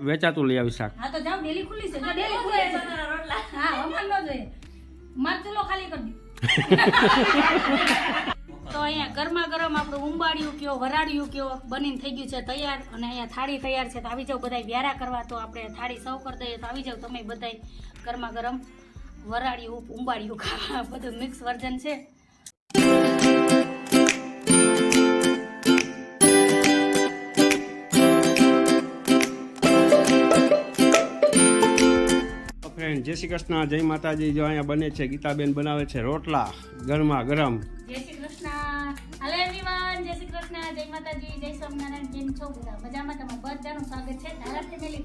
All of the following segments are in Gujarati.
વેચાતું લઈ આવી શાક. હા તો જાવ ડેલી ખુલ્લી છે. ડેલી ખુલ્લી છે. હા અમાર ન જોઈએ. માર ચૂલો ખાલી કરી દો તો અહીંયા ગરમા ગરમ આપણું ઉંબાડિયું કયો વરાડિયું કયો બનીને થઈ ગયું છે તૈયાર. અને અહીંયા થાળી તૈયાર છે તો આવી જાવ બધા વ્યારા કરવા. તો આપણે થાળી સર્વ કરી દઈએ. તો આવી જાવ તમે બધા ગરમા ગરમ વરાડિયું ઉંબાડિયું ખાવા. બધું મિક્સ વર્ઝન છે. ફ્રેન્ડ જય શ્રી કૃષ્ણ, જય માતાજી. જો અહીંયા બને છે, ગીતાબેન બનાવે છે રોટલા, ગરમા ગરમ. જય શ્રી કૃષ્ણ. હેલો એવરીવન જય શ્રી કૃષ્ણ, જય માતાજી, જય સ્વામિનારાયણ. કેમ મજામાં? તમારું બધાનું સ્વાગત છે ધારા ફેમિલી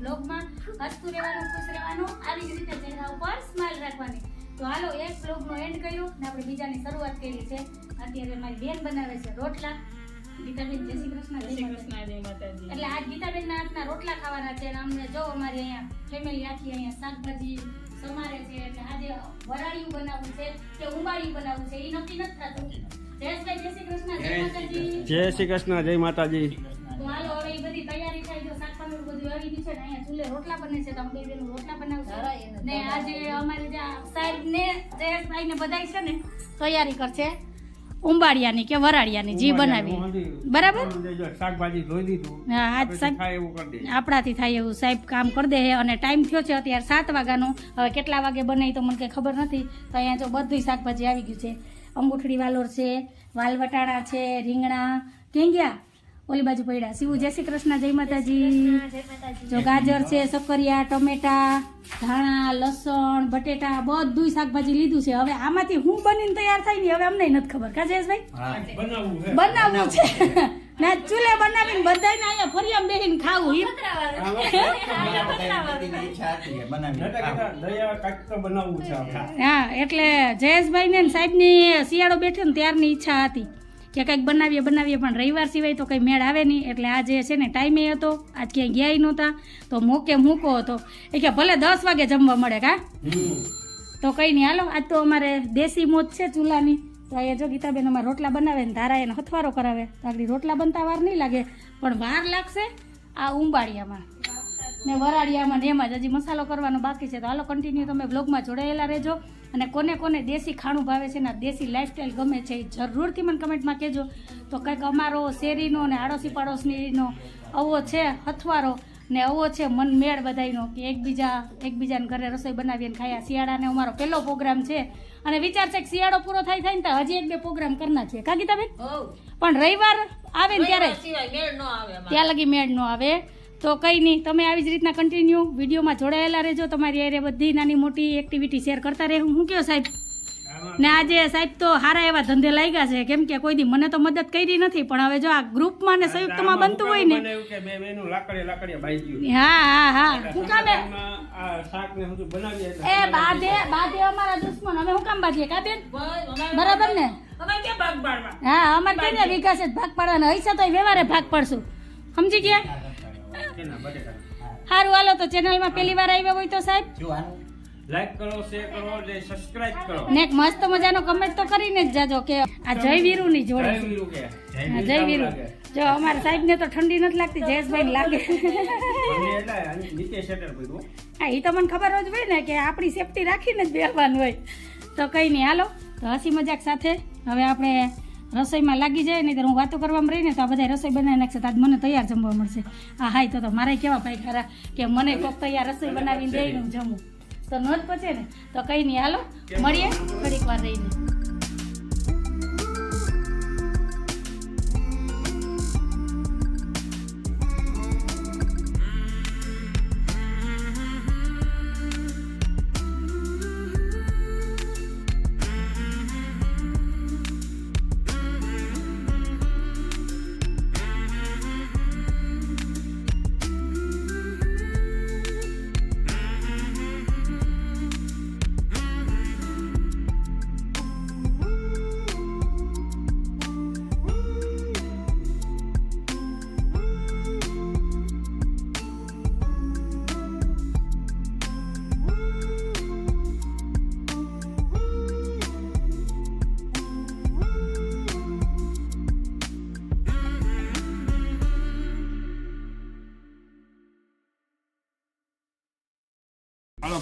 રહેવાનું, ખુશ રહેવાનું ઉપર સ્માઈલ રાખવાની. તો હાલો, એક બ્લોગનો એન્ડ કર્યો આપણે બીજાની શરૂઆત કરી છે. અત્યારે બેન બનાવે છે રોટલા. ગીતાબેન જય શ્રી કૃષ્ણ જય શ્રી માતાજી. એટલે આજ ગીતાબેન ના હાથના રોટલા ખાવાના છે અમને જો અમારી અહીંયા ફેમિલી આખી અહીંયા શાકભાજી સમારે છે એટલે આજે વરાળિયું બનાવવું છે કે ઉંબાળિયું બનાવવું છે એ નક્કી નથી થતું. જયેશભાઈ જય શ્રી કૃષ્ણ જય માતાજી. જય શ્રી કૃષ્ણ જય માતાજી. તો હાલો હવે એ બધી તૈયારી થાય જો શાકપાનું બધું આવી ગયું છે ને અહીંયા ચૂલે રોટલા બને છે તો અમે બે રોટલા બનાવશું. ને આજે અમારે જે સાહેબ ને જયેશભાઈ ને બધા છે ને તૈયારી કરશે. ઉંબાડિયાની કે વરાળિયાની જે બનાવી. બરાબર? શાકભાજી ધોઈ દીધું. હા આજ સાહેબ આપણાથી થાય એવું સાહેબ કામ કરી દે અને ટાઈમ થયો છે અત્યારે સાત વાગ્યાનો. હવે કેટલા વાગે બને તો મને કંઈ ખબર નથી. તો અહીંયા જો બધી શાકભાજી આવી ગયું છે. અંગૂઠડી વાલોર છે વાલ વટાણા છે રીંગણા. ક્યાં ગયા? ઓલી બાજુ પડ્યા. શિવ જય શ્રી કૃષ્ણ જય માતાજી. જો ગાજર છે સકરિયા ટમેટા ધાણા લસણ બટેટા બધું શાકભાજી લીધું છે. હવે આમાંથી હું બનીને તૈયાર થાય ને હવે અમને નથી ખબર. કા જયેશભાઈ? બનાવવું છે. બનાવવું છે. ના ચૂલે બનાવીને બધાને અહીંયા ફરિયામ બેહીને ખાવું. આપણે. હા એટલે જયેશભાઈ ને સાહેબની શિયાળો બેઠે ને ત્યારની ઈચ્છા હતી. કે કંઈક બનાવીએ બનાવીએ પણ રવિવાર સિવાય તો કંઈ મેળ આવે નહીં. એટલે આજે છે ને ટાઈમે હતો આજ ક્યાંય ગયા નહોતા. તો મોકે મૂકો હતો. એ કે ભલે દસ વાગે જમવા મળે કા? તો કંઈ નહીં. હાલો આજ તો અમારે દેશી મોજ છે ચૂલાની. તો એ જો ગીતાબેન અમારે રોટલા બનાવે ને ધારા એને હથવારો કરાવે. તો આગળ રોટલા બનતા વાર નહીં લાગે પણ વાર લાગશે આ ઉંબાડિયામાં. ને વરાળિયામાં ને એમાં જ. હજી મસાલો કરવાનો બાકી છે. તો હાલો કન્ટિન્યુ તમે બ્લોગમાં જોડાયેલા રહેજો. અને કોને કોને દેશી ખાણું ભાવે છે ને દેશી લાઇફસ્ટાઈલ ગમે છે એ જરૂરથી મને કમેન્ટમાં કહેજો. તો કંઈક અમારો શેરીનો ને આડોશી પાડોશીનો અવો છે હથવારો ને અવો છે મન મેળ બધાયનો કે એકબીજા એકબીજાને ઘરે રસોઈ બનાવીને ખાયા. શિયાળાને અમારો પહેલો પ્રોગ્રામ છે. અને વિચાર છે કે શિયાળો પૂરો થાય થાય ને તો હજી એક બે પ્રોગ્રામ કરના છે કાકી તમે પણ રવિવાર આવે ને ત્યારે. ત્યાં લગી મેળ નો આવે. તો કંઈ નહીં તમે આવી જ રીતના કન્ટિન્યુ વિડીયોમાં જોડાયેલા રહેજો. તમારી અરે બધી નાની મોટી એક્ટિવિટી શેર કરતા રહેવું હું કયો સાહેબ? ને આજે સાહેબ તો સારા એવા ધંધે લાગ્યા છે. કેમ કે કોઈ દી મને તો મદદ કરી નથી પણ હવે જો આ ગ્રુપમાં ને સંયુક્તમાં બનતું હોય ને હા હા હા. હું કામે એ બાધે બાધે અમારા દુશ્મન. અમે હું કામ બાંધીએ? કા બેન? બરાબર ને? હા અમારે કેને ને વિકાસ જ ભાગ પાડવાના? હૈસા તો વ્યવહારે ભાગ પાડશું. સમજી ગયા? સારું હાલો તો ચેનલમાં પહેલી વાર આવ્યા હોય તો સાહેબ? લાઈક કરો શેર કરો ને સબસ્ક્રાઇબ કરો. ને એક મસ્ત મજાનો કમેન્ટ તો કરીને જ જાજો કે આ જય વીરુની જોડે. જય વીરુ કે. જય વીરુ. જો અમારા સાહેબ ને તો ઠંડી નથી લાગતી જયેશભાઈ લાગે. સેટલ કર્યું હા. એ તો મને ખબર જ હોય ને કે આપણી સેફટી રાખીને જ બેહવાનું હોય. તો કંઈ નહીં હાલો. તો હસી મજાક સાથે હવે આપણે રસોઈમાં લાગી જાય નહીં તો હું વાતો કરવામાં રહીને તો આ બધા રસોઈ બનાવી નાખશે તો આજ મને તૈયાર જમવા મળશે. આ હાય તો તો મારે કેવા ભાઈ ખરા કે મને કોક તૈયાર રસોઈ બનાવીને દે હું જમું. તો ન જ પચે ને તો કંઈ નહીં હાલો મળીએ થોડીક વાર રહીને.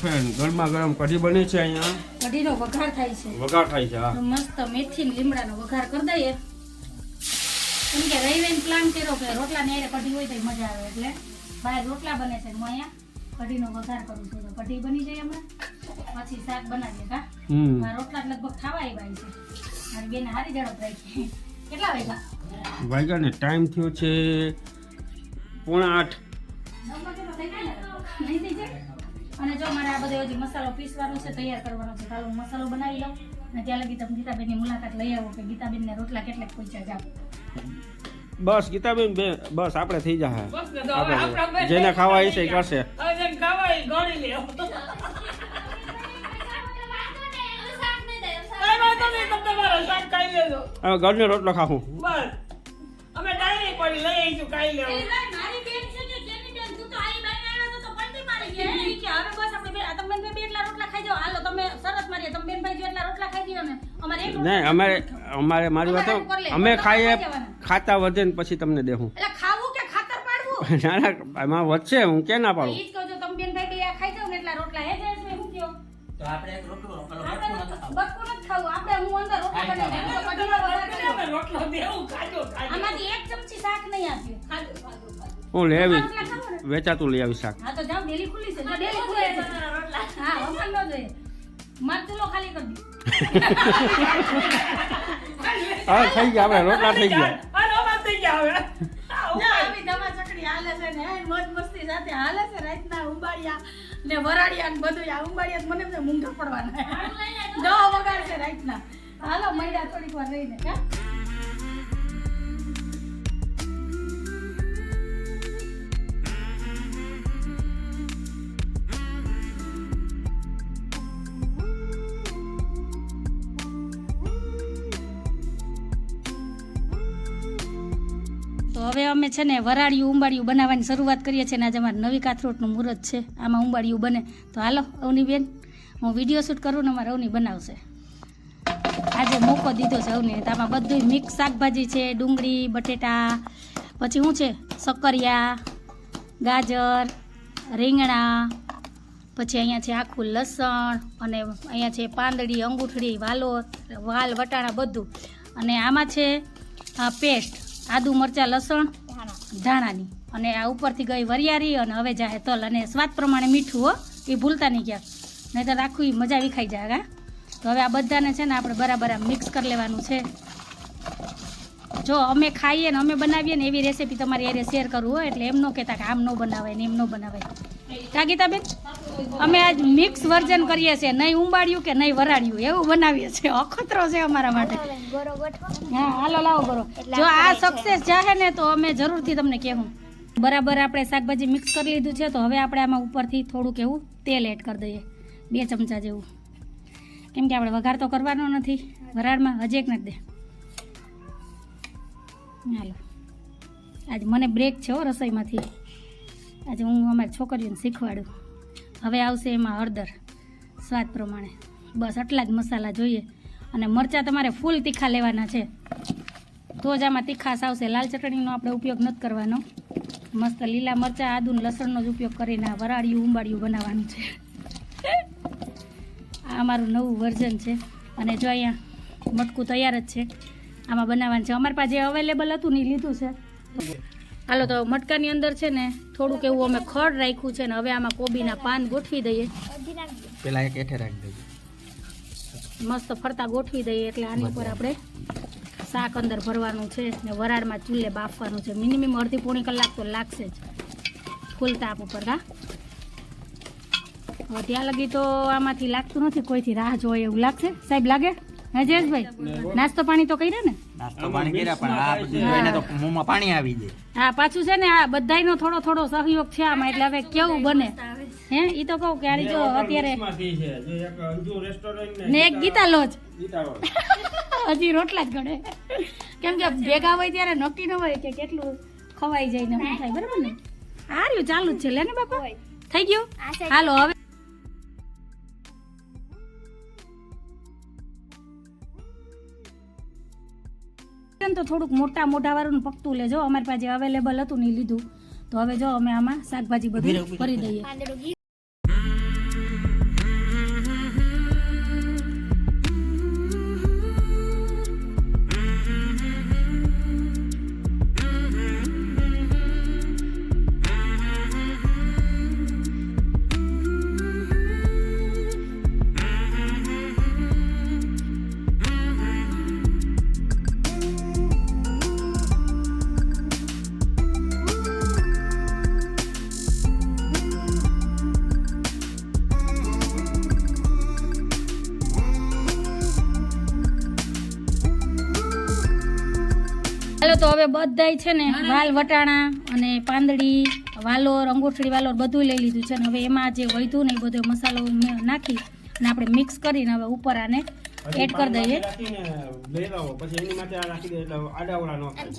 ફ્રેન્ડ ગરમા ગરમ કઢી બની છે અહીંયા. કઢીનો વઘાર થાય છે. વઘાર થાય છે હા. મસ્ત મેથી ને લીમડાનો વઘાર કરી દઈએ. કેમ કે રવિવારે પ્લાન કર્યો કે રોટલા ને હારે કઢી હોય તો મજા આવે એટલે બહાર રોટલા બને છે હું અહીંયા કઢીનો વઘાર કરું છું. તો કઢી બની જાય હમણાં પછી શાક બનાવીએ કા હમ. રોટલા લગભગ ખાવા આવ્યા છે. મારી બેન હારી ઝડપ રાખી કેટલા વાગ્યા? વાગ્યા ને ટાઈમ થયો છે પોણા આઠ? નહીં થઈ જાય અને જો મારે આ બધો હજી મસાલો પીસવાનો છે તૈયાર કરવાનો છે ચાલો હું મસાલો બનાવી લઉં. અને ત્યાં લગી તમે ગીતાબેનની મુલાકાત લઈ આવો કે ગીતાબેનને રોટલા કેટલાક પૈસા જાવ બસ ગીતાબેન બે બસ આપણે થઈ જાય જેને ખાવા હશે એ કરશે. હવે ઘરનો રોટલો ખાવું બસ. અમે ડાયરી પડી લઈ આવીશું કાઈ લેવું. હવે બસ આપણે બે તમે બેન બે એટલા રોટલા ખાઈ જાઓ. હાલો તમે સરસ મારી તમે બેન ભાઈ જો એટલા રોટલા ખાઈ દ્યો ને અમારે એક નહીં અમારે અમારે મારી વાત. અમે ખાઈએ ખાતા વધે ને પછી તમને દેહું. એટલે ખાવું કે ખાતર પાડવું? ના ના એમાં વધશે હું કે ના પાડું. ઈ જ કહું છું તમે બેન ભાઈ બે ખાઈ જાવ ને એટલા રોટલા. હે જયેશ ભાઈ હું કયો તો આપણે એક રોટલો ખાવું. આપણે હું અંદર રોટલા બનાવી. અમે રોટલો દેવું ખાજો આમાંથી ચમચી શાક નહીં આપ્યું ખાજો. હું લઈ આવી રોટલા વેચાતું લઈ આવી શાક. હા તો જાવ ડેલી ખુલી છે. ડેલી ખુલ્લી છે. હા વખાણ ન જોઈએ. મરચુલો ખાલી કરી દો હા થઈ ગયા આપણે રોટલા થઈ ગયા. હાલો, અમારે થઈ ગયા હવે. ના, આવી ધમા ચકડી હાલે છે ને હે, મોજ મસ્તી સાથે હાલે છે રાતના ઉંબાડિયા ને વરાડિયા ને બધું આ ઉંબાડિયા તો મને થાય મૂંગા પડવાના. દવા વગાડશે રાતના. હાલો મૈડા થોડીક વાર રહીને કા? હવે અમે છે ને વરાળિયું, ઉંબાડિયું બનાવવાની શરૂઆત કરીએ છીએ ને આજે અમારે નવી કાથરોટનું મુહૂર્ત છે. આમાં ઉંબાડિયું બને. તો હાલો અવની બેન હું વીડિયો શૂટ કરું ને અમારે અવની બનાવશે. આજે મોકો દીધો છે અવની. તો આમાં બધું મિક્સ શાકભાજી છે, ડુંગળી, બટેટા, પછી શું છે? સક્કરિયા, ગાજર, રીંગણા, પછી અહીંયા છે આખું લસણ અને અહીંયા છે પાંદડી, અંગૂઠડી વાલો વાલ, વટાણા બધું. અને આમાં છે પેસ્ટ આદુ મરચાં લસણ ધાણાની. અને આ ઉપરથી ગઈ વરિયાળી અને હવે જાહે તલ. અને સ્વાદ પ્રમાણે મીઠું હો. એ ભૂલતા નહીં ક્યાંક. નહીં તો આખું મજા વિખાઈ જાય હા. તો હવે આ બધાને છે ને આપણે બરાબર આમ મિક્સ કરી લેવાનું છે. જો અમે ખાઈએ ને અમે બનાવીએ ને એવી રેસીપી તમારી હારે શેર કરવું હોય એટલે એમ ન કહેતા કે આમ ન બનાવાય ને એમ ન બનાવાય. કા ગીતાબેન અમે આજ મિક્સ વર્જન કરીએ છીએ. નહીં ઉંબાડિયું કે નહીં વરાળ્યું એવું બનાવીએ છીએ. અખતરો છે અમારા માટે. હા, હાલો, લાવો ગોરો જો આ સક્સેસ જાહે ને તો અમે જરૂરથી તમને કહેવું. બરાબર આપણે શાકભાજી મિક્સ કરી લીધું છે, તો હવે આપણે આમાં ઉપરથી થોડુંક એવું તેલ એડ કરી દઈએ. બે ચમચા જેવું. કેમ કે આપણે વઘાર તો કરવાનો નથી. વરાળમાં હજી એક નથી દે. હાલો. આજ મને બ્રેક છે હો રસોઈમાંથી. આજે હું અમારી છોકરીઓને શીખવાડું. હવે આવશે એમાં હળદર, સ્વાદ પ્રમાણે. બસ આટલા જ મસાલા જોઈએ. અને મરચાં તમારે ફૂલ તીખા લેવાના છે. તો જ આમાં તીખાશ આવશે. લાલ ચટણીનો આપણે ઉપયોગ નથી કરવાનો. મસ્ત લીલા મરચાં, આદુ લસણનો જ ઉપયોગ કરીને વરાળિયું, ઉંબાડિયું બનાવવાનું છે. આ અમારું નવું વર્ઝન છે. અને જો અહીંયા મટકું તૈયાર જ છે. આમાં બનાવવાનું છે. અમારી પાસે અવેલેબલ હતું ને લીધું છે. હાલો તો મટકાની અંદર છે ને થોડુંક એવું અમે ખડ રાખ્યું છે ને હવે આમાં કોબીના પાન ગોઠવી દઈએ. પેલા એક એઠે રાખી દઈએ મસ્ત ફરતા ગોઠવી દઈએ એટલે આની ઉપર આપણે શાક અંદર ભરવાનું છે ને વરાળમાં ચૂલે બાફવાનું છે. મિનિમમ અડધી પોણી કલાક તો લાગશે જ. ફૂલ તાપ ઉપર હા? હવે ત્યાં લગી તો આમાંથી લાગતું નથી કોઈથી રાહ જોઈએ એવું લાગશે. સાહેબ લાગે? હે જયેશભાઈ નાસ્તો પાણી તો કર્યો ને? નાસ્તો પાણી કર્યા પણ આ બધું જોઈને તો મોંમાં પાણી આવી જાય. હા પાછું છે ને આ બધાયનો થોડો થોડો સહયોગ છે આમાં એટલે હવે કેવું બને? હે ઈ તો કહું કે આરી જો અત્યારે માંથી છે જે એક અંજુ રેસ્ટોરન્ટ ને એક ગીતા લોજ હજી રોટલા જ ગણે કેમ કે ભેગા હોય ત્યારે નક્કી ન હોય કે કેટલું ખવાઈ જાય ને શું થાય બરાબર ને? આ રહ્યું ચાલુ જ છે. લે ને બાપા. થઈ ગયું. હાલો હવે તો થોડુંક મોટા મોટા વાળું પકતું લેજો. અમારી પાસે અવેલેબલ હતું ને લીધું. તો હવે જો અમે આમાં શાકભાજી બધું કરી દઈએ. બધાય છે ને વાલ વટાણા અને પાંદડી વાલોર અંગૂઠડી વાલોર બધું લઈ લીધું છે. ને હવે એમાં જે વધ્યું ને એ બધો મસાલો મે- નાખી અને આપણે મિક્સ કરીને હવે ઉપર આને એડ કરી દઈએ. રાખીને ભેરવો પછી એની માટે આ રાખી દે એટલે આડાવડા ન થાય.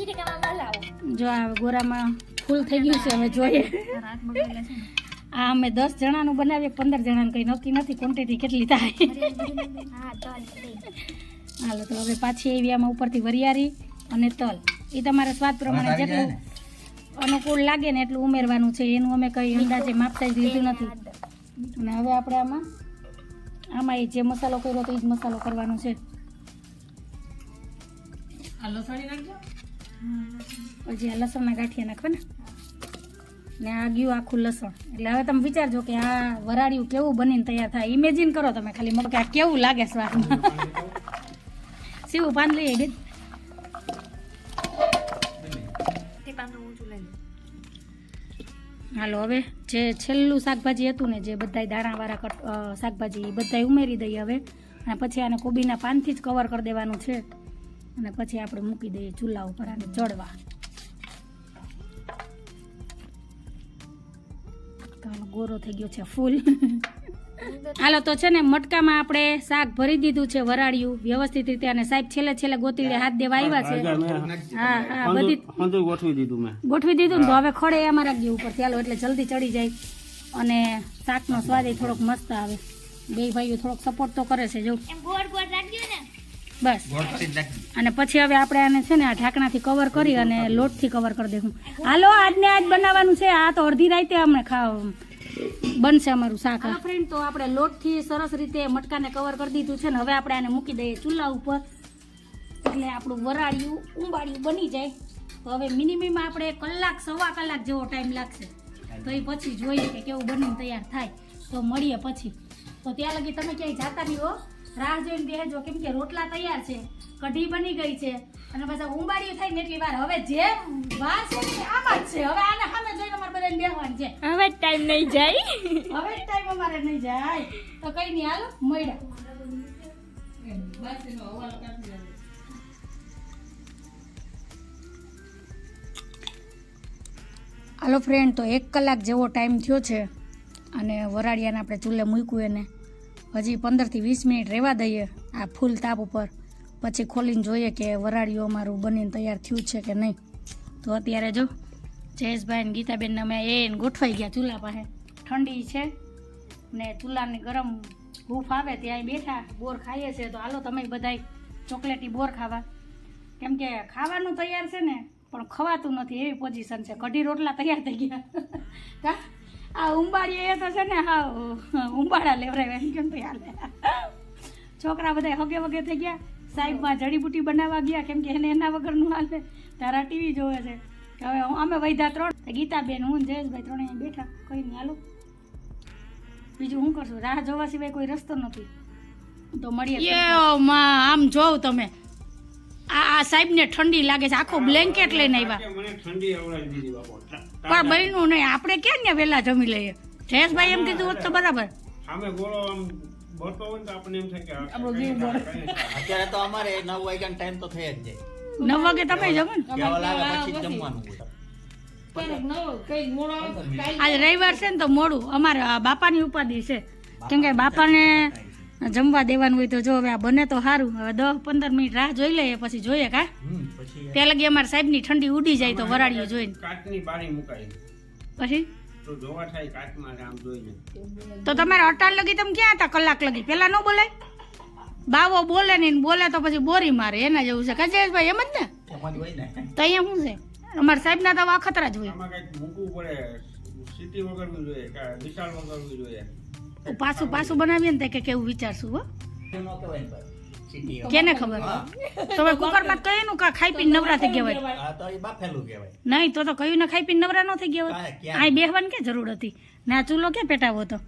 જો આ ગોરામાં ફૂલ થઈ ગયું છે હવે જોઈએ. આ અમે દસ જણાનું બનાવીએ પંદર જણાનું કંઈ નક્કી નથી ક્વોન્ટિટી કેટલી થાય. હાલો તો હવે પાછી એવી આમાં ઉપરથી વરિયારી અને તલ. એ તમારા સ્વાદ પ્રમાણે જેટલું અનુકૂળ લાગે ને એટલું ઉમેરવાનું છે. એનું અમે કંઈ અંદાજે માપતા જ લીધું નથી. અને હવે આપણે આમાં આમાં એ જે મસાલો કર્યો તો એ જ મસાલો કરવાનો છે. આ લસણી નાખજો. પછી આ લસણના ગાંઠિયા નાખો ને ને આ ગયું આખું લસણ. એટલે હવે તમે વિચારજો કે આ વરાળિયું કેવું બનીને તૈયાર થાય. ઇમેજિન કરો તમે ખાલી. મગ કે આ કેવું લાગે સ્વાદમાં સીવું પાન લઈએ બેન હાલો, હવે જે છેલ્લું શાકભાજી હતું ને, જે બધાય દાણાવાળા કટ શાકભાજી એ બધાય ઉમેરી દઈએ હવે. અને પછી આને કોબીના પાનથી જ કવર કરી દેવાનું છે. અને પછી આપણે મૂકી દઈએ ચૂલા ઉપર આને ચડવા. તો ગોરો થઈ ગયો છે ફૂલ. હાલો તો છે ને મટકામાં આપણે શાક ભરી દીધું છે વરાળિયું વ્યવસ્થિત રીતે. અને સાહેબ છેલ્લે છેલ્લે ગોતીડે હાથ દેવા આવ્યા છે. હા હા બધી ગોઠવી દીધું મેં. ગોઠવી દીધું ને તો હવે ખડે અમારા રાખજે ઉપર ચાલો એટલે જલ્દી ચડી જાય. અને શાકનો સ્વાદ એ થોડોક મસ્ત આવે. બે ભાઈઓ થોડોક સપોર્ટ તો કરે છે જો. બસ. ગોળ અને પછી હવે આપણે આને છે ને આ ઢાંકણાથી કવર કરી અને લોટથી કવર કરી દેખું હાલો આજને આજ બનાવવાનું છે. આ તો અડધી રાતે અમને ખાવ બનશે અમારું શાક. હા ફ્રેન્ડ તો આપણે લોટથી સરસ રીતે મટકાને કવર કરી દીધું છે ને હવે આપણે આને મૂકી દઈએ ચૂલા ઉપર. એટલે આપણું વરાળિયું ઉંબાડિયું બની જાય. તો હવે મિનિમમ આપણે કલાક, સવા કલાક જેવો ટાઈમ લાગશે. તો એ પછી જોઈએ કે કેવું બનીને તૈયાર થાય. તો મળીએ પછી. તો ત્યાં લગી તમે ક્યાંય જાતા નહીં હો. રાહ જોઈને બેસજો કેમ કે રોટલા તૈયાર છે કઢી બની ગઈ છે. અને પછી ઉંબાડી થાય ને એટલી વાર. હવે જે વાર છે ને આમાં જ છે. હવે આને સામે જોઈને અમારે બધાને બેહવાનું છે. હવે ટાઈમ નહીં જાય. હવે ટાઈમ અમારે નહીં જાય. તો કઈ નહીં હાલો મળ્યા. બસ એનો હવાલો કાઢી દેજો. હાલો ફ્રેન્ડ તો એક કલાક જેવો ટાઈમ થયો છે. અને વરાળિયાને આપણે ચૂલે મૂક્યું એને. હજી પંદરથી વીસ મિનિટ રહેવા દઈએ આ ફૂલ તાપ ઉપર. પછી ખોલીને જોઈએ કે વરાળિયું અમારું બનીને તૈયાર થયું છે કે નહીં. તો અત્યારે જો જયેશભાઈ ને ગીતાબેનને અમે એ ગોઠવાઈ ગયા ચૂલા પાસે. ઠંડી છે ને ચૂલાની ગરમ હૂફ આવે ત્યાં બેઠા, બોર ખાઈએ છે. તો હાલો તમે બધાય ચોકલેટી બોર ખાવા. કેમ કે ખાવાનું તૈયાર છે ને, પણ ખવાતું નથી. એવી પોઝિશન છે. કઢી રોટલા તૈયાર થઈ ગયા. કા? આ ઉંબાડી એ તો છે ને હા ઉંબાડા લેવરાય એમ કેમ તો હાલે છોકરા બધા હગે વગે થઈ ગયા. સાહેબમાં જડીબુટી બનાવવા ગયા કેમ કે એને એના વગરનું હાલે તારા ટીવી જોવે છે. હવે અમે વૈધા ત્રણ. ગીતાબેન હું જયેશભાઈ ત્રણેય બેઠા. કઈ નહીં હાલો. બીજું શું કરશું? રાહ જોવા સિવાય કોઈ રસ્તો નથી. તો મળીએ આમ જોવ તમે. આ આ સાહેબને ઠંડી લાગે છે. આખો બ્લેન્કેટ લઈને આવ્યા. મને ઠંડી દીધી બાપો. પણ બન્યું નહીં આપણે ક્યાં ને વહેલા જમી લઈએ? જયેશભાઈ એમ કીધું હોત તો બરાબર. સામે ગોળો આમ બળતો હોય તો આપણને એમ થાય કે આપણો જીવ બળે. અત્યારે તો અમારે નવ વાગ્યાનો ટાઈમ તો થઈ જ જાય. નવ વાગે તમે જમો ને? પછી જમવાનું આજે રવિવાર છે ને તો મોડું. અમારે આ બાપાની ઉપાધિ છે. કેમ કે બાપાને જમવા દેવાનું હોય તો જો હવે આ બને તો સારું. હવે દસ પંદર મિનિટ રાહ જોઈ લઈએ પછી જોઈએ કા? ત્યાં લગી અમારા સાહેબની ઠંડી ઉડી જાય તો વરાળીઓ જોઈને. કાચની બારી મુકાઈ. પછી? તો જોવા થાય કાચમાં આમ જોઈને. તો તમારે અટાણ લગી તમે ક્યાં હતા કલાક લગી? પેલા ન બોલાય? બાવો બોલે નહીં ને બોલે તો પછી બોરી મારે એના જેવું છે. કજેશભાઈ એમ જ ને? એમાં જ હોય ને. તો અહીંયા શું છે? અમારા સાહેબના તો આ ખતરા જ હોય. પાસું કે પાછું બનાવીએ ને કે કેવું વિચારશું હો. કેને ખબર? તમે કુકરમાં કયું કા ખાઈ પીને નવરા થઈ ગયા હોય આ તો એ બાફેલું કહેવાય. નહીં તો તો કયું ને ખાઈ પીને નવરા ન થઈ ગયા હોય? આ બેહવાની કે જરૂર હતી? ને આ ચૂલો ક્યાં પેટાવો તો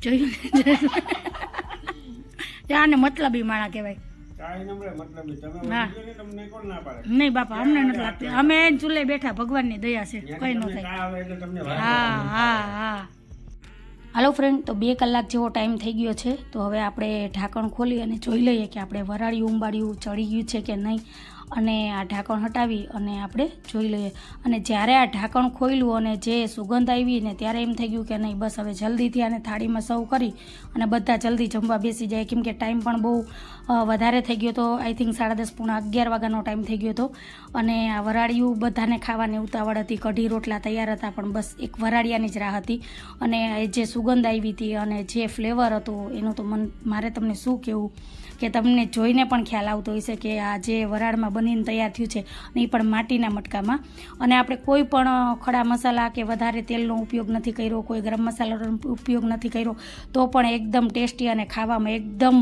જોયું ને. આને મતલબી માણા કહેવાય. નહીં. બાપા અમને નથી લાગતી. અમે ચૂલે બેઠા ભગવાનની દયા છે કઈ ન થાય. હા હા હા. હાલો ફ્રેન્ડ તો બે કલાક જેવો ટાઈમ થઈ ગયો છે. તો હવે આપણે ઢાંકણ ખોલી અને જોઈ લઈએ કે આપણે વરાળ્યું ઉંબાડિયું ચડી ગયું છે કે નહીં. અને આ ઢાંકણ હટાવી અને આપણે જોઈ લઈએ. અને જ્યારે આ ઢાંકણ ખોલ્યું અને જે સુગંધ આવી ને ત્યારે એમ થઈ ગયું કે નહીં, બસ હવે જલ્દીથી આને થાળીમાં સર્વ કરી અને બધા જલ્દી જમવા બેસી જાય. કેમ કે ટાઈમ પણ બહુ વધારે થઈ ગયો હતો આઈ થિંક સાડા દસ પૂણા અગિયાર વાગ્યાનો ટાઈમ થઈ ગયો હતો. અને આ વરાળિયું બધાને ખાવાની ઉતાવળ હતી. કઢી, રોટલા તૈયાર હતા, પણ બસ એક વરાળિયાની જ રાહ હતી. અને એ જે સુગંધ આવી હતી અને જે ફ્લેવર હતું, એનું તો મન, મારે તમને શું કહેવું કે તમને જોઈને પણ ખ્યાલ આવતો હશે કે આ જે વરાળમાં બનીને તૈયાર થયું છે અને એ પણ માટીના મટકામાં. અને આપણે કોઈ પણ ખડા મસાલા કે વધારે તેલનો ઉપયોગ નથી કર્યો, કોઈ ગરમ મસાલાનો ઉપયોગ નથી કર્યો, તો પણ એકદમ ટેસ્ટી અને ખાવામાં એકદમ,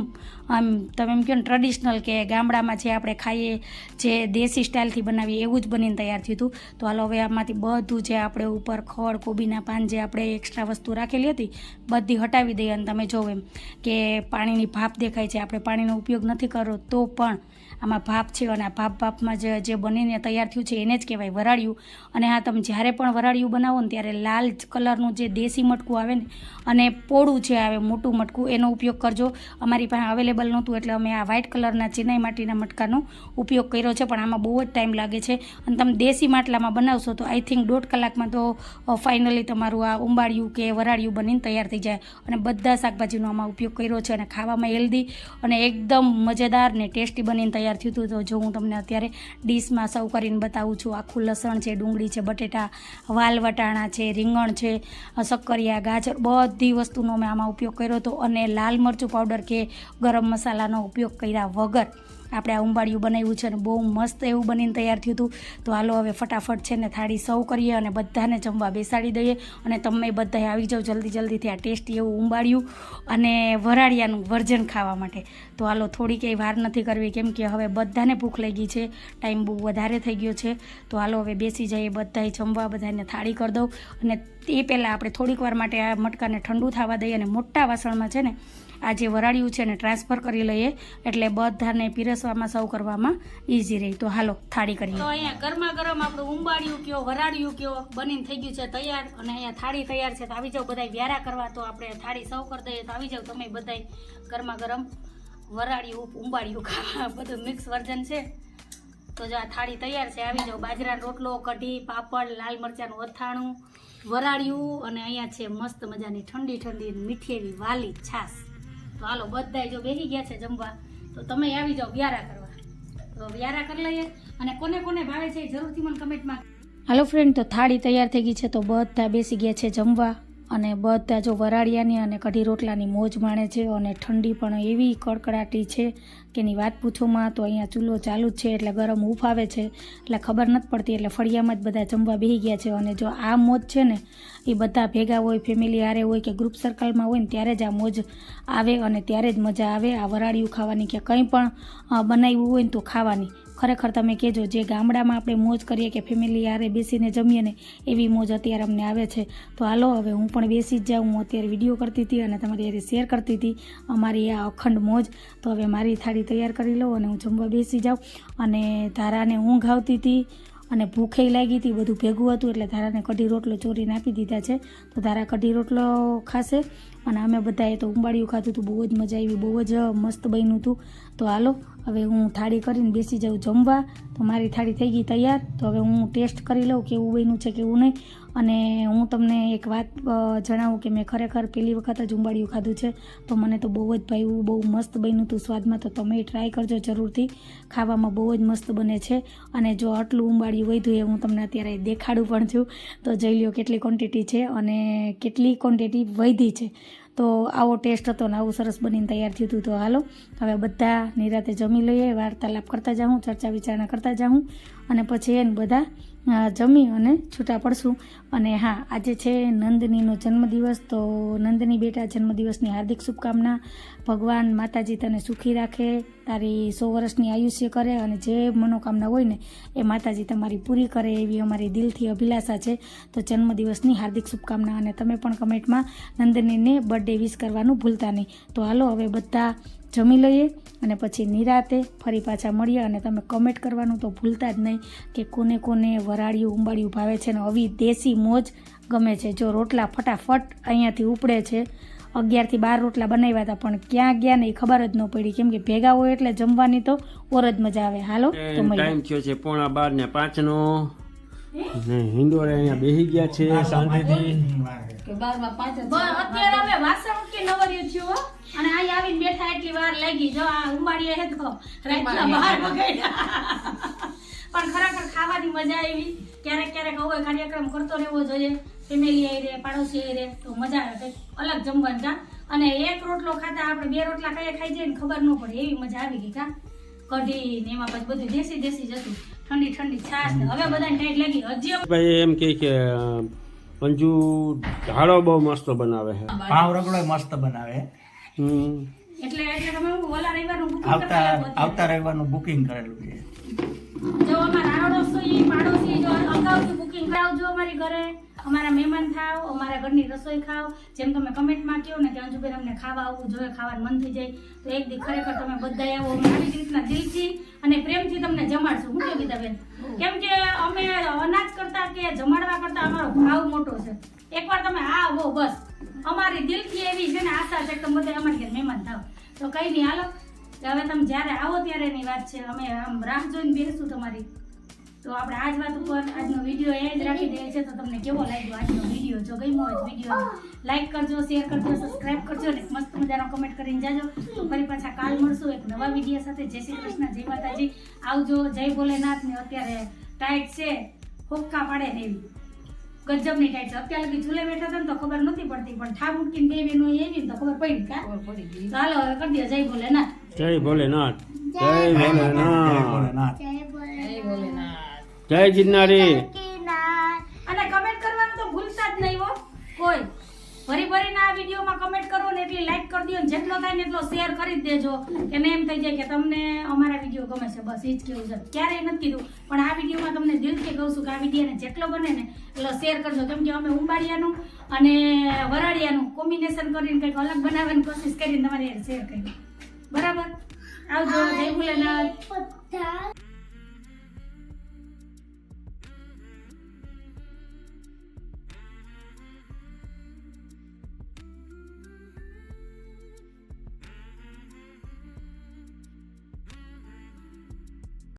આમ, તમે એમ કહો ને, ટ્રેડિશનલ કે ગામડામાં જે આપણે ખાઈએ, જે દેશી સ્ટાઇલથી બનાવીએ, એવું જ બનીને તૈયાર થયું હતું. તો હાલો હવે આમાંથી બધું જે આપણે ઉપર ખડ, કોબીના પાન જે આપણે એક્સ્ટ્રા વસ્તુ રાખેલી હતી, બધી હટાવી દઈએ અને તમે જોવો એમ કે પાણીની ભાપ દેખાય છે, આપણે પાણીનો ઉપયોગ નથી કરો તો પણ આમાં ભાપ છે અને આ ભાપ ભાપમાં જે બનીને તૈયાર થયું છે, એને જ કહેવાય વરાળિયું. અને હા, તમે જ્યારે પણ વરાળિયું બનાવો ને ત્યારે લાલ કલરનું જે દેશી મટકું આવે ને, અને પોળું જે આવે, મોટું મટકું, એનો ઉપયોગ કરજો. અમારી પાસે અવેલેબલ નહોતું એટલે અમે આ વ્હાઇટ કલરના ચિનાઈ માટીના મટકાનો ઉપયોગ કર્યો છે, પણ આમાં બહુ જ ટાઈમ લાગે છે. અને તમે દેશી માટલામાં બનાવશો તો આઈ થિંક દોઢ કલાકમાં તો ફાઇનલી તમારું આ ઉંબાળિયું કે વરાળિયું બનીને તૈયાર થઈ જાય. અને બધા શાકભાજીનો આમાં ઉપયોગ કર્યો છે અને ખાવામાં હેલ્ધી અને એકદમ મજેદાર ને ટેસ્ટી બનીને તૈયાર થયું હતું. તો જો હું તમને અત્યારે ડીશમાં સર્વ કરીને બતાવું છું, આખું લસણ છે, ડુંગળી છે, બટેટા, વાલ વટાણા છે, રીંગણ છે, શક્કરિયા, ગાજર, બધી વસ્તુનો મેં આમાં ઉપયોગ કર્યો હતો. અને લાલ મરચું પાવડર કે ગરમ મસાલાનો ઉપયોગ કર્યા વગર આપણે આ ઉંબાડિયું બનાવ્યું છે અને બહુ મસ્ત એવું બનીને તૈયાર થયું હતું. તો હાલો હવે ફટાફટ છે ને થાળી સર્વ કરીએ અને બધાને જમવા બેસાડી દઈએ અને તમે બધાએ આવી જાઓ જલ્દી જલ્દીથી આ ટેસ્ટી એવું ઉંબાડિયું અને વરાળિયાનું વર્જન ખાવા માટે. તો હાલો થોડી કંઈ વાર નથી કરવી કેમ કે હવે બધાને ભૂખ લાગી છે. ટાઈમ બહુ વધારે થઈ ગયો છે. તો હાલો હવે બેસી જઈએ બધાએ જમવા બધાને થાળી કરી દઉં. અને એ પહેલાં આપણે થોડીક વાર માટે આ મટકાને ઠંડુ થવા દઈએ અને મોટા વાસણમાં છે ને આ જે વરાળિયું છે ને ટ્રાન્સફર કરી લઈએ એટલે બધાને પીરસવામાં સૌ કરવામાં ઇઝી રહે. તો હાલો, થાળી કરીએ. તો અહીંયા ગરમા ગરમ આપણું ઉંબાડિયું કયો, વરાળિયું કયો, બનીને થઈ ગયું છે તૈયાર. અને અહીંયા થાળી તૈયાર છે, તો આવી જાઓ બધા વ્યારા કરવા. તો આપણે થાળી સૌ કરી દઈએ, તો આવી જાઓ તમે બધા ગરમા ગરમ વરાળિયું ઉંબાડિયું ખાવા. બધું મિક્સ વર્જન છે. તો જો આ થાળી તૈયાર છે, આવી જાઓ. બાજરાનો રોટલો, કઢી, પાપડ, લાલ મરચાંનું અથાણું, વરાળિયું અને અહીંયા છે મસ્ત મજાની ઠંડી ઠંડી મીઠી એવી વાલી છાશ. તો હાલો, બધાય જો બેસી ગયા છે જમવા, તો તમે આવી જાઓ વ્યારા કરવા. તો વ્યારા કરી લઈએ અને કોને કોને ભાવે છે જરૂરથી મને કમેન્ટમાં હાલો ફ્રેન્ડ તો થાળી તૈયાર થઈ ગઈ છે, તો બધા બેસી ગયા છે જમવા. અને બધા જો વરાળિયાની અને કઢી રોટલાની મોજ માણે છે અને ઠંડી પણ એવી કડકડાટી છે કે એની વાત પૂછોમાં તો અહીંયા ચૂલો ચાલુ જ છે એટલે ગરમ ઉફાવે છે એટલે ખબર નથી પડતી એટલે ફળિયામાં જ બધા જમવા બેસી ગયા છે અને જો આ મોજ છે ને એ બધા ભેગા હોય ફેમિલી હારે હોય કે ગ્રુપ સર્કલમાં હોય ને ત્યારે જ આ મોજ આવે અને ત્યારે જ મજા આવે. આ વરાળિયું ખાવાની કે કંઈ પણ બનાવ્યું હોય ને તો ખાવાની. ખરેખર તમે કહેજો, જે ગામડામાં આપણે મોજ કરીએ કે ફેમિલી યારે બેસીને જમીએ ને, એવી મોજ અત્યારે અમને આવે છે. તો હાલો, હવે હું પણ બેસી જ જાઉં. હું અત્યારે વીડિયો કરતી હતી અને તમારી યારે શેર કરતી હતી અમારી આ અખંડ મોજ. તો હવે મારી થાળી તૈયાર કરી લઉં અને હું જમવા બેસી જાઉં. અને ધારાને ઊંઘ આવતી હતી અને ભૂખે લાગી હતી, બધું ભેગું હતું એટલે ધારાને કઢી રોટલો ચોરીને આપી દીધા છે. તો ધારા કઢી રોટલો ખાશે. અને અમે બધાએ તો ઉંબાડિયું ખાધું હતું, બહુ જ મજા આવી, બહુ જ મસ્ત બન્યું હતું. તો હાલો, હવે હું થાળી કરીને બેસી જાઉં જમવા. તો મારી થાળી થઈ ગઈ તૈયાર. તો હવે હું ટેસ્ટ કરી લઉં કેવું બન્યું છે, કેવું નહીં. અને હું તમને એક વાત જણાવું કે મેં ખરેખર પહેલી વખત જ ઉંબાડિયું ખાધું છે. તો મને તો બહુ જ ભાવ્યું, બહુ મસ્ત બન્યું હતું સ્વાદમાં. તો તમે ટ્રાય કરજો જરૂરથી. ખાવામાં બહુ જ મસ્ત બને છે. અને જો આટલું ઉંબાડિયું વધ્યું એ હું તમને અત્યારે દેખાડું પણ છું. તો જોઈ લ્યો કેટલી ક્વોન્ટિટી છે અને કેટલી ક્વોન્ટિટી વધી છે. તો આવો ટેસ્ટ હતો ને આવું સરસ બનીને તૈયાર થયું હતું. તો હાલો, હવે બધા નિરાતે જમી લઈએ, વાર્તાલાપ કરતા જાઉં, ચર્ચા વિચારણા કરતા જાઉં અને પછી એને બધા જમી અને છૂટા પડશું. અને હા, આજે છે નંદનીનો જન્મદિવસ, તો નંદની બેટા જન્મદિવસની હાર્દિક શુભકામના. ભગવાન માતાજી તને સુખી રાખે, તારી સો વર્ષની આયુષ્ય કરે અને જે મનોકામના હોય ને, એ માતાજી તમારી પૂરી કરે એવી અમારી દિલથી અભિલાષા છે. તો જન્મદિવસની હાર્દિક શુભકામના અને તમે પણ કમેન્ટમાં નંદનીને બર્થડે વિશ કરવાનું ભૂલતા નહીં. તો હાલો, હવે બધા જમી લઈએ અને પછી નિરાતે ફરી પાછા મળીએ અને તમે કમેન્ટ કરવાનું તો ભૂલતા જ નહીં કે કોને કોને વરાળિયું ઉંબાડિયું ભાવે છે અને આવી દેશી મોજ ગમે છે. જો રોટલા ફટાફટ અહીંયાથી ઉપડે છે. અગિયારથી બાર રોટલા બનાવ્યા હતા પણ ક્યાં ગયા ને એ ખબર જ ન પડી. કેમ કે ભેગા હોય એટલે જમવાની તો ઓર જ મજા આવે. હાલો તો ટાઈમ થયો છે પોણા બાર ને પાંચ નો ને હિન્દોરે અહીંયા બેસી ગયા છે શાંતિથી. અત્યારે અમે વાસણ ઉટકી નવર્યું થયું અને અહીં આવીને બેઠા એટલી વાર લાગી. જો આ ઉંબાડીએ હે તો રાતના બહાર બગાડ્યા. પણ ખરેખર ખાવાની મજા આવી. ક્યારેક ક્યારેક હવે કાર્યક્રમ કરતો રહેવો જોઈએ. ફેમિલી આવી રહે પાડોશી આવી રહે તો મજા આવે કંઈક અલગ જમવાનું કા? અને એક રોટલો ખાતા આપણે બે રોટલા કયા ખાઈ જાય ને ખબર ન પડે એવી મજા આવી ગઈ કા? કઢી ને એમાં પછી બધું દેશી દેશી જ હતું. ઠંડી ઠંડી છાશ હવે બધાને ટાઈટ લાગી. હજી ભાઈ એમ કહે કે અ, અંજુ ઢાળો બહુ મસ્ત બનાવે છે. ભાવ રગડો મસ્ત બનાવે. હમ. એટલે એટલે તમે ઓલા રવિવારનું બુકિંગ આવતા. આવતા રવિવારનું બુકિંગ કરેલું છે. જો અમારા આડોશી પાડોશી જો અગાઉથી બુકિંગ કરાવજો અમારી ઘરે. અમારા મહેમાન થાવ અમારા ઘરની રસોઈ ખાઓ, જેમ તમે કમેન્ટમાં કહો ને કે અંજુબેન અમને ખાવા આવવું જોઈએ ખાવાનું મન થઈ જાય, તો એક દી ખરેખર તમે બધા આવો, અમે આવી રીતના દિલથી અને પ્રેમથી તમને જમાડશું. હું કેવું ગીતાબેન? કેમ કે અમે અનાજ કરતા કે જમાડવા કરતા અમારો ભાવ મોટો છે. એકવાર તમે આવો બસ. અમારી દિલથી એવી છે ને આશા છે કે તમે બધા અમારી ઘેર મહેમાન થાવ તો કંઈ નહીં, હાલો. હવે તમે જ્યારે આવો ત્યારે એની વાત છે. અમે આમ રાહ જોઈને બેસું તમારી. તો આપણે આજ વાત ઉપર આજનો વીડિયો એ જ રાખી દઈએ છે તો તમને કેવો લાગ્યો આજનો વીડિયો જો ગમ્યો હોય વીડિયો લાઈક કરજો શેર કરજો સબસ્ક્રાઇબ કરજો ને મસ્ત મજાનો કમેન્ટ કરીને જાજો. તો ફરી પાછા કાલ મળશું એક નવા વીડિયો સાથે. જય શ્રી કૃષ્ણ જય માતાજી. આવજો જય ભોલેનાથ ને અત્યારે ટાઈટ છે. હોક્કા પાડે ને એવી. ગજબની ટાઈટ છે. અત્યારે લગી ઝૂલે બેઠા હતા ને તો ખબર નથી પડતી પણ ઠા મૂકીને બેવી નો એવી ને તો ખબર પડી કા? ચાલો હવે કરી દો જય ભોલેનાથ. જય ભોલેનાથ. જય જય ભોલેનાથ. ભોલેનાથ. જય ગિરનારી. અને કમેન્ટ કરવાનું તો ભૂલતા જ નહીં હો. કોઈ ભરી ભરીને આ વિડીયોમાં કમેન્ટ કરો ને એટલી લાઈક કરી દો ને જેટલો થાય ને એટલો શેર કરી દેજો. કે એમ થઈ જાય કે તમને અમારા વીડિયો ગમે છે બસ એ જ કેવું છે. ક્યારેય નથી કીધું પણ આ વિડીયોમાં તમને દિલથી કહું છું કે આ વિડીયોને જેટલો બને ને એટલો શેર કરજો. કેમ કે અમે ઉંબાડિયાનું અને વરાડિયાનું કોમ્બિનેશન કરીને કંઈક અલગ બનાવવાની કોશિશ કરીને તમારી શેર કરી બરાબર? આવજો જય ભોલેનાથ.